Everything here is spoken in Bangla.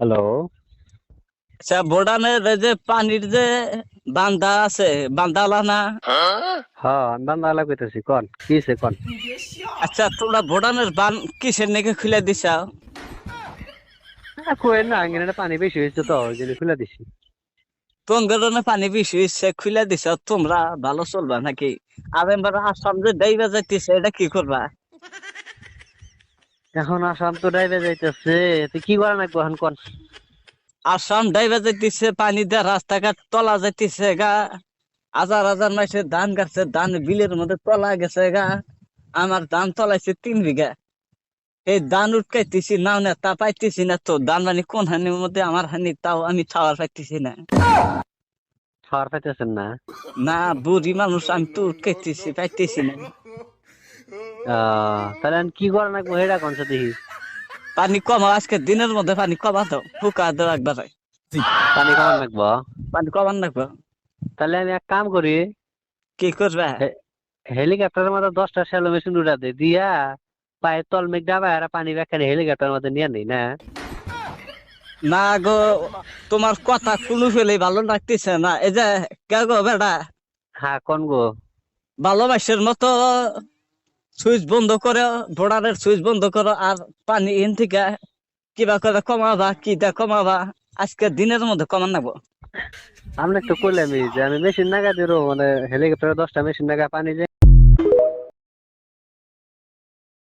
হ্যালো আচ্ছা বোর্ডানের এই যে পানির যে বান্দা আছে বান্দালা না? হ্যাঁ বান্দালা কইতেছি কোন কি হইছে কোন? আচ্ছা তোমরা বোর্ডানের বান কিসের নাকি খুলে দিছাও কই না আঙ্গিনাটা পানি বেশি হয়েছে তো ওই জন্য খুলে দিছি। তোমাদের পানি বেশি হচ্ছে খুলে দিছ? তোমরা ভালো চলবা নাকি? আর এবার আসাম যে ডাইবা যাইতেছে এটা কি করবা? এখন আসাম তো ডাইবে যাইতেছে তুই কি করা নাকবো এখন কোন? আসাম ডাইবে যাইতেছে পানি দিয়ে রাস্তাঘাট তলা যাইতেছে গা। হাজার হাজার মাসে ধান গাছে ধান বিলের মধ্যে তলা গেছে গা। আমার ধান তলাইছে তিন বিঘা। এই ধান উটকাইতেছি নাও না তা পাইতেছি না তো। ধান মানে কোন হানির মধ্যে আমার হানি তাও আমি ছাওয়ার পাইতেছি না। ছাওয়ার পাইতেছেন না? না বুড়ি মানুষ আমি তো উটকাইতেছি পাইতেছি না। তাহলে কি করা নাকবো? হেডা কোন সাথে দেখি পানি কমাও আজকে দিনের মধ্যে পানি কমা দাও ফুকা দাও একবার। পানি খাওয়ার নাকবো? পানি কমান রাখব তাহলে আমি এক কাম করি কি করবে? হেলিকপ্টারের মধ্যে দশটা শ্যালো মেশিন উঠা দে দিয়া পায়ে তল মেঘ ডাবা আর পানি ব্যাখ্যা হেলিকপ্টারের মধ্যে নিয়ে নেই না? না গো তোমার কথা শুনু ফেলে ভালো লাগতেছে না। এই যে কে গো বেটা? হ্যাঁ কোন গো? ভালোবাসার মতো। সুইচ বন্ধ করে বর্ডারের সুইচ বন্ধ করো আর পানি এন থেকে কিবা করে কমাবা, কি দা কমাবা, আজকে দিনের মধ্যে কমান নেব। আমরা তো করলাম যে আমি মেশিন নাগা দিরো মানে হেলিকপ্টারে দশটা মেশিন নাগা পানি যে